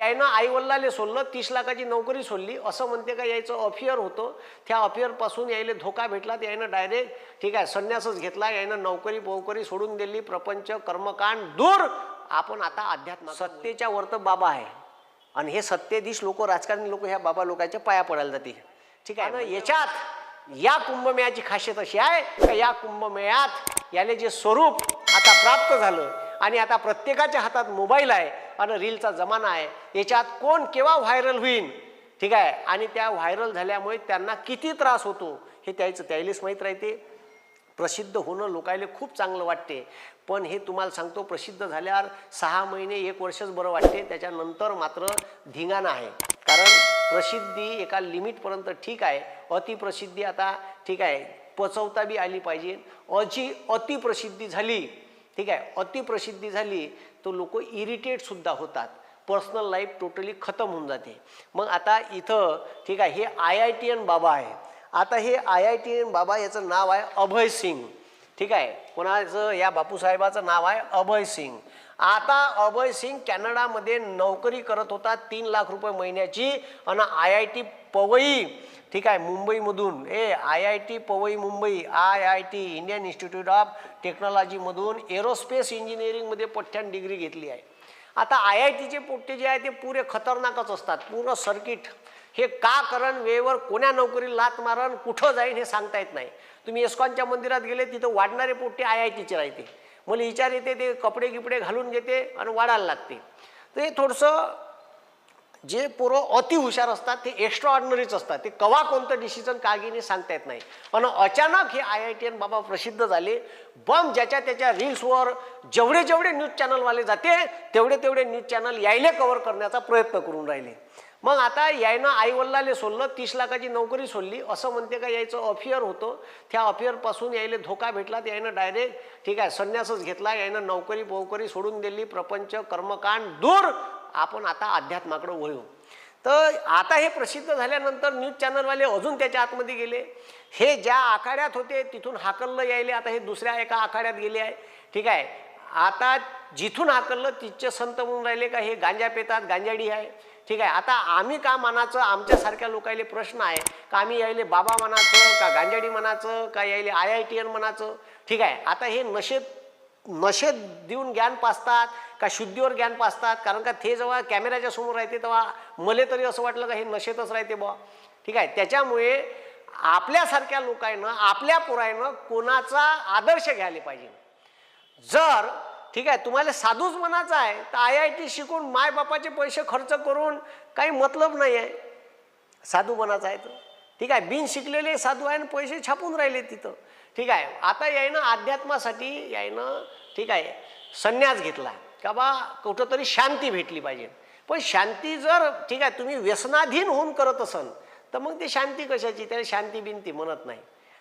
यायनं आई वडिलाले सोडलं तीस लाखाची नोकरी सोडली. असं म्हणते का यायचं अफियर होतं. त्या अफियरपासून यायले धोका भेटला तर यायनं डायरेक्ट ठीक आहे संन्यासच घेतला. यायनं नोकरी पोकरी सोडून दिली. प्रपंच कर्मकांड दूर. आपण आता अध्यात्म सत्तेच्या वर तर बाबा आहे. आणि हे सत्तेधीश लोक राजकारणी लोक ह्या बाबा लोकांच्या पाया पडायला जाते ठीक आहे? ना याच्यात या कुंभमेळ्याची खासियत अशी आहे का या कुंभमेळ्यात याले जे स्वरूप आता प्राप्त झालं आणि आता प्रत्येकाच्या हातात मोबाईल आहे आणि रीलचा जमाना आहे. याच्यात कोण केव्हा व्हायरल होईल ठीक आहे? आणि त्या व्हायरल झाल्यामुळे त्यांना किती त्रास होतो? हे त्याचं त्यायलेच माहीत राहते. प्रसिद्ध होणं लोकायले खूप चांगलं वाटते. पण हे तुम्हाला सांगतो प्रसिद्ध झाल्यावर सहा महिने एक वर्षच बरं वाटते. त्याच्यानंतर मात्र धिंगाणा आहे. कारण प्रसिद्धी एका लिमिटपर्यंत ठीक आहे. अतिप्रसिद्धी आता ठीक आहे पचवता बी आली पाहिजे. अजी अतिप्रसिद्धी झाली ठीक आहे अतिप्रसिद्धी झाली तर लोक इरिटेटसुद्धा होतात. पर्सनल लाईफ टोटली खतम होऊन जाते. मग आता इथं ठीक आहे हे आय आय टी एन बाबा आहे. आता हे आय आय टी एन बाबा याचं नाव आहे अभय सिंग. ठीक आहे कोणाचं या बापूसाहेबाचं नाव आहे अभय सिंग. आता अभय सिंग कॅनडामध्ये नोकरी करत होता तीन लाख रुपये महिन्याची. आणि आय आय टी पवई ठीक आहे मुंबईमधून ए I I T Powai Mumbai I I T Indian institute of टेक्नॉलॉजीमधून aerospace इंजिनिअरिंगमध्ये पठ्ठ्यान डिग्री घेतली आहे. आता आय आय टीचे पोट्टे जे आहे ते पुरे खतरनाकच असतात पूर्ण सर्किट. हे का करण वेळेवर कोण्या नोकरी लात मारण कुठं जाईन हे सांगता येत नाही. तुम्ही एस्कॉनच्या मंदिरात गेले तिथं वाढणारे पोट्टे आय आय टीचे राहते. मला विचार येते ते कपडे गिपडे घालून घेते आणि वाढायला लागते. तर हे थोडंसं जे पोरं अति हुशार असतात ते एक्स्ट्रा ऑर्डनरीच असतात. ते कवा कोणतं डिसिजन का सांगता येत नाही. पण अचानक हे आय आय टी एन बाबा प्रसिद्ध झाले. बम ज्याच्या त्याच्या रील्सवर जेवढे जेवढे न्यूज चॅनलवाले जाते तेवढे तेवढे न्यूज चॅनल यायले कव्हर करण्याचा प्रयत्न करून राहिले. मग आता यायनं आई सोडलं तीस लाखाची नोकरी सोडली. असं म्हणते का यायचं अफिअर होतं. त्या अफिअरपासून यायले धोका भेटला तर यायनं डायरेक्ट ठीक आहे संन्यासच घेतला यायनं नोकरी पोकरी सोडून दिली प्रपंच कर्मकांड दूर. आपण आता अध्यात्माकडं वळू तर आता हे प्रसिद्ध झाल्यानंतर न्यूज चॅनलवाले अजून त्याच्या आतमध्ये गेले. हे ज्या आखाड्यात होते तिथून हाकललं यायले. आता हे दुसऱ्या एका आखाड्यात गेले आहे. ठीक आहे. आता जिथून हाकललं तिथचे संत म्हणून राहिले का हे गांजा पेतात गांजाडी आहे. ठीक आहे. आता आम्ही का म्हणायचं आमच्यासारख्या लोकायले प्रश्न आहे? का आम्ही यायले बाबा म्हणायचं का गांजाडी म्हणायचं का यायले आय आय टी एन म्हणायचं ठीक आहे. आता हे नशेत नशेत देऊन ज्ञान पाचतात का शुद्धीवर ज्ञान पाचतात कारण का ते जेव्हा कॅमेऱ्याच्या समोर राहते तेव्हा मला तरी असं वाटलं का हे नशेतच राहते बुवा. ठीक आहे. त्याच्यामुळे आपल्यासारख्या लोकांना आपल्या पुरायनं कोणाचा आदर्श घ्यायला पाहिजे. जर ठीक आहे तुम्हाला साधूच म्हणायचं आहे तर आय आय टी शिकून मायबापाचे पैसे खर्च करून काही मतलब नाही आहे. साधू बनायचं आहे तर. ठीक आहे बिन शिकलेले साधू आहे आणि पैसे छापून राहिले तिथं. ठीक आहे आता यायनं अध्यात्मासाठी यायनं ठीक आहे संन्यास घेतला. का बा कुठंतरी शांती भेटली पाहिजे. पण शांती जर ठीक आहे तुम्ही व्यसनाधीन होऊन करत असाल तर मग ते शांती कशाची? त्याला शांती बिनती म्हणत नाही.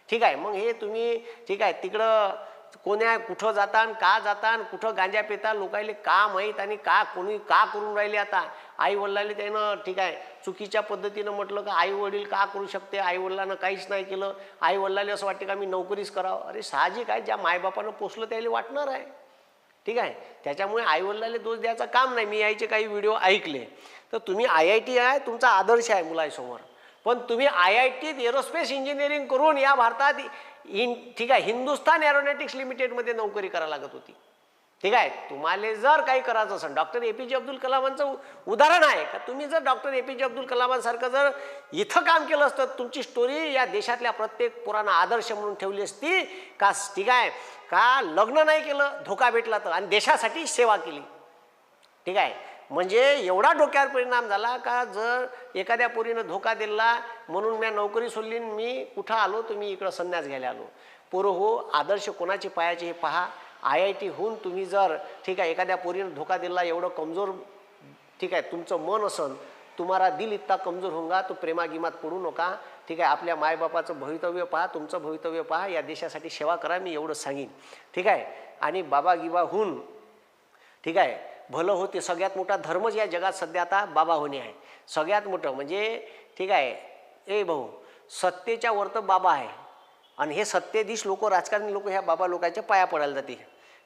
ठीक आहे मग हे तुम्ही ठीक आहे तिकडं कोण्या कुठं जातान का जातान कुठं गांजा पेता लोकायले का माहीत आणि का कोणी का करून राहिले आता? आई वडिलांनी त्यानं ठीक आहे चुकीच्या पद्धतीनं म्हटलं का आई वडील का करू शकते? आई वडिलांना काहीच नाही केलं. आई वडिलांना असं वाटते का मी नोकरीच करावं? अरे साहजिक आहे ज्या मायबापानं पोचलं त्याला वाटणार आहे. ठीक आहे? त्याच्यामुळे आई दोष द्यायचं काम नाही. मी यायचे काही व्हिडिओ ऐकले. तर तुम्ही आय आय टी आहे तुमचा आदर्श आहे मुलासमोर. पण तुम्ही आय आय टीत एरोस्पेस इंजिनिअरिंग करून या भारतात इन ठीक आहे हिंदुस्थान एरोनॉटिक्स लिमिटेडमध्ये नोकरी करायला लागत होती. ठीक आहे तुम्हाला जर काही करायचं असेल डॉक्टर ए पी जे अब्दुल कलामांचं उदाहरण आहे का? तुम्ही जर डॉक्टर ए पी जे अब्दुल कलामांसारखं जर इथं काम केलं असतं तुमची स्टोरी या देशातल्या प्रत्येक पुराणा आदर्श म्हणून ठेवली असती का? ठीक आहे का लग्न नाही केलं धोका भेटला तर? आणि देशासाठी सेवा केली. ठीक आहे म्हणजे एवढा डोक्यावर परिणाम झाला का जर एखाद्या पोरीनं धोका दिला म्हणून मी नोकरी सोडली मी कुठं आलो तुम्ही इकडं संन्यास घ्यायला आलो. पोरं हो आदर्श कोणाचे पायाचे हे पहा. आय आय टी होऊन तुम्ही जर ठीक आहे एखाद्या पोरीनं धोका दिला एवढं कमजोर ठीक आहे तुमचं मन असन तुम्हाला दिल इतका कमजोर होऊगा तो प्रेमागिमात पडू नका. ठीक आहे आपल्या मायबापाचं भवितव्य पहा तुमचं भवितव्य पहा या देशासाठी सेवा करा मी एवढं सांगीन. ठीक आहे आणि बाबा गिबा होऊन ठीक आहे भलं होते. सगळ्यात मोठा धर्मच या जगात सध्या आता बाबा होणे आहे. सगळ्यात मोठं म्हणजे ठीक आहे. ए भाऊ सत्तेच्या वर तर बाबा आहे. आणि हे सत्तेधीश लोक राजकारणी लोक ह्या बाबा लोकांच्या पाया पडायला जाते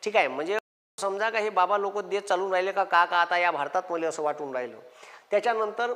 ठीक आहे. म्हणजे समजा का हे बाबा लोक देत चालून राहिले का? का का आता या भारतात मला असं वाटून राहिलं? त्याच्यानंतर